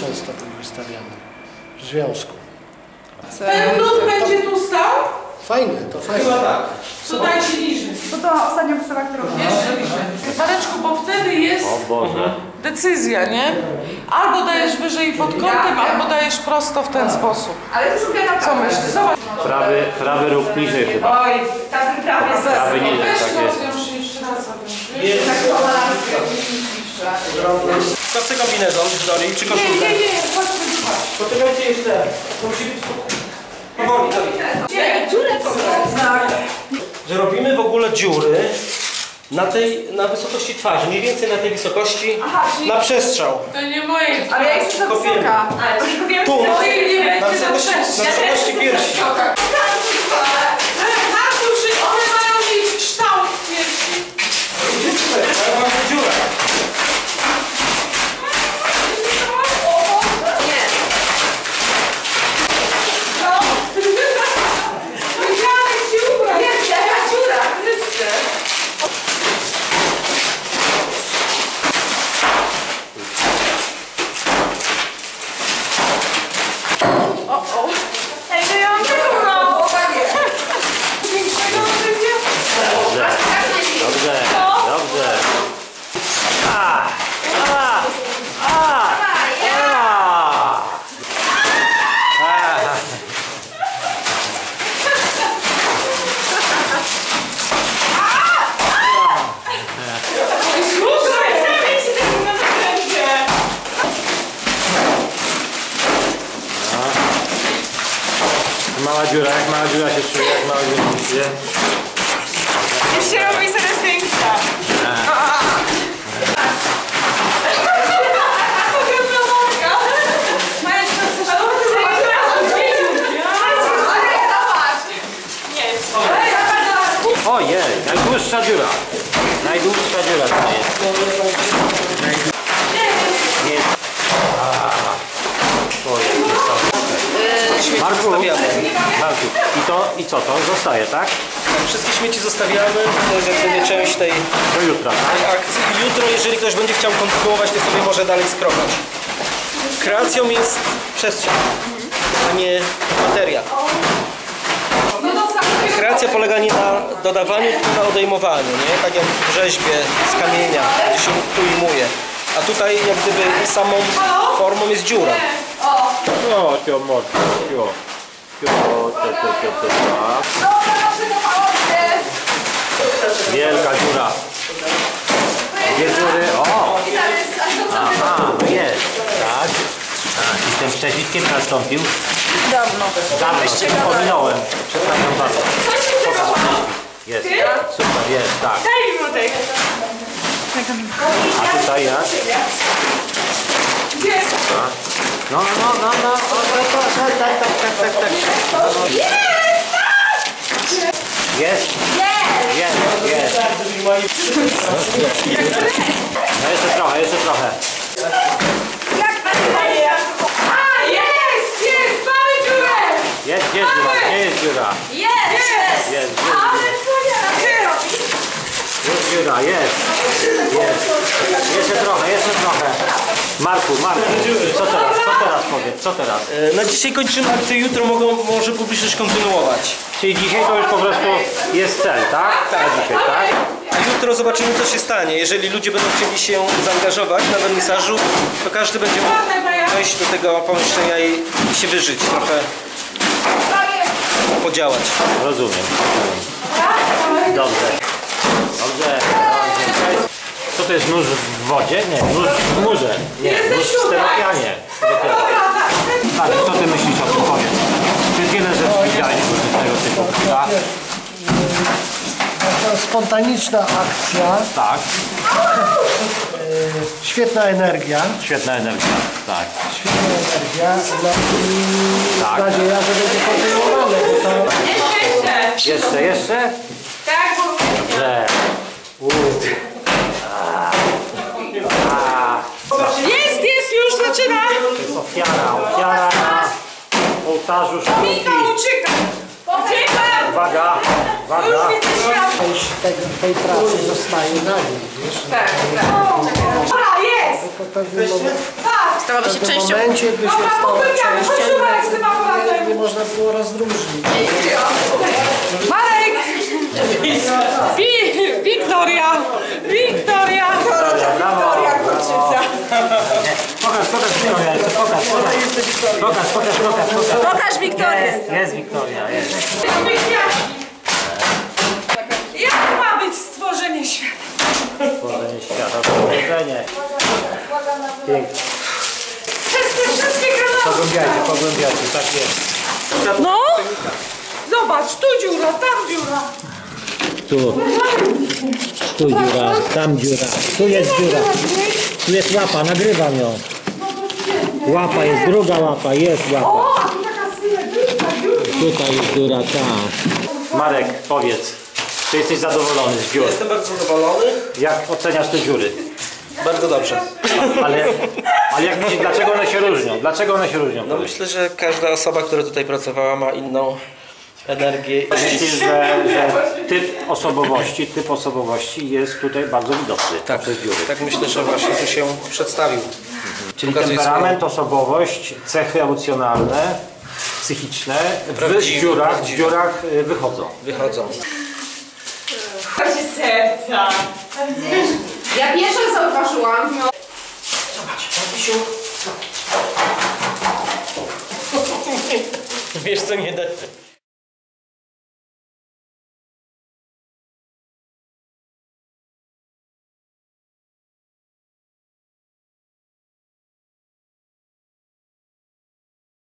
często był wystawiany w związku. Ten lód będzie tu stał? Fajne, to fajne. To dajcie niżej. Bo to ostatnia wystawa, którą Jeszcze niżej. Mareczku, bo wtedy jest Boże. decyzja, nie? Albo dajesz wyżej pod kątem, albo dajesz prosto w ten sposób. Ale to są pianowe. Co myślisz? Zobacz. Prawy, prawy róg niżej chyba. Oj, ta wyprawa jest Prawy niżej, Weź tak jest. rozwiąż jeszcze raz. Kosty kombinezon Dori, czy Nie, koszulkę? nie, nie, chodź wyzwać. Poczekajcie jeszcze. To musi być powoli, Dori. Że robimy w ogóle dziury na tej, na wysokości twarzy, mniej więcej na tej wysokości, na przestrzał. To nie moje. Ale ja jestem za wysoka. Tu, nie na wysokości, na wysokości piersi. Martuszy, one mają mieć kształt piersi. Mamy dziurę. Wygrałeś się ubrać. Jest, jaka dziura. Ej, to ja mam taką małą. Większego będzie. Dobrze. Dobrze. Dobrze. A! A! A! A! A! Słuchaj, Mała dziura, jak mała dziura się czuje, jak mała dziura się czuje. Już się robi coraz większa. Ojej, najdłuższa dziura. Najdłuższa dziura to jest. Nie. A. To jest niesamowite. Marku, I to, i co to? Zostaje, tak? Wszystkie śmieci zostawiamy, to jest jak gdyby część tej Do jutra, tak? akcji. I jutro, jeżeli ktoś będzie chciał kontynuować, to sobie może dalej skrobać. Kreacją jest przestrzeń, a nie materia. Kreacja polega nie na dodawaniu, tylko na odejmowaniu, nie? Tak jak w rzeźbie z kamienia, gdzie się tu ujmuje. A tutaj jak gdyby samą formą jest dziura. O, tio mordko, te, te, te, tak. Wielka dziura. Dwie dziury, o! Aha, no jest, tak. A, I tym przeciskiem nastąpił. Dawno. Dawno, pominąłem. Przepraszam bardzo. Jest, super, jest, tak. Daj mi A tutaj jak? A. No, no, no, no, o, tak, tak, tak, tak, tak, tak, tak. No, no. Jest! Jest, jest. No jeszcze trochę, jeszcze trochę. Jak to daje? A, jest, jest, mamy dziurę! Jest, gdzie jest dziura? Gdzie jest dziura? Jest! Jest, jest. Ale co ja robię? Jest dziura, jest. Jeszcze trochę, jeszcze trochę. Marku, Marku, co teraz, co teraz powiedz, co teraz? E, Na dzisiaj kończymy akcję, jutro mogą, może publiczność kontynuować. Czyli dzisiaj to już po prostu jest cel, tak? Tak. Na dzisiaj, tak? Jutro zobaczymy co się stanie. Jeżeli ludzie będą chcieli się zaangażować na wernisażu, to każdy będzie mógł wejść do tego pomieszczenia i się wyżyć, trochę podziałać. Rozumiem. Dobrze. To jest nóż w wodzie? Nie, nóż w murze. Nie, nóż w steropianie. Tak, co ty myślisz o tym powiedz? Czy wiele rzeczy widziałeś tego typu, prawda? Taka spontaniczna akcja, Tak, świetna energia, świetna energia, tak. świetna energia, no i Tak. nadzieja, że będzie kontynuowane, bo to Jeszcze, jeszcze? Tak, bo Dobrze. Uuu. A. A. Jest, jest, już zaczyna! To jest ofiara, ofiara na ołtarzu sztuki. ucieka! Ucieka! Uwaga, uwaga. część tego, tej pracy zostaje na nim, wiesz? Tak, tak. Dobra, jest! Po pewnym momencie To ma być W pewnym częścią... momencie by się Dobra, popełniamy, częścią, z tym nie, aparatem. nie można było rozróżnić. Marek! Wi- Wiktoria! Wiktoria! Wiktoria Kurczyca. Pokaż, pokaż Wiktoria, jeszcze pokaż, pokaż. Pokaż, pokaż, pokaż, pokaż. Wiktorię! Jest, jest Wiktoria, jest. Jak ma być stworzenie świata? Stworzenie świata, stworzenie. Pięknie. Te wszystkie kanały! Pogłębiajcie, pogłębiajcie, tak jest. No! Zobacz, tu dziura, tam dziura. Tu, tu dziura, tam dziura, tu jest dziura. Tu jest łapa, nagrywam ją. Łapa jest, druga łapa, jest łapa. O, taka. Tutaj jest dziura, tak. Marek, powiedz, czy jesteś zadowolony z dziur? Jestem bardzo zadowolony. Jak oceniasz te dziury? Bardzo dobrze. Ale, ale jak myślisz, dlaczego one się różnią? Dlaczego one się różnią? No myślę, że każda osoba, która tutaj pracowała ma inną energię. Myślisz, że, że typ osobowości, typ osobowości jest tutaj bardzo widoczny Tak, tak myślę, że właśnie tu się przedstawił. Czyli Pokazuje temperament, osobowość, cechy emocjonalne, psychiczne w Prawdziwe, dziurach, w dziurach y, wychodzą. Wychodzą. Chodzi serca. Ja pierwsza zauważyłam. Wiesz co nie da.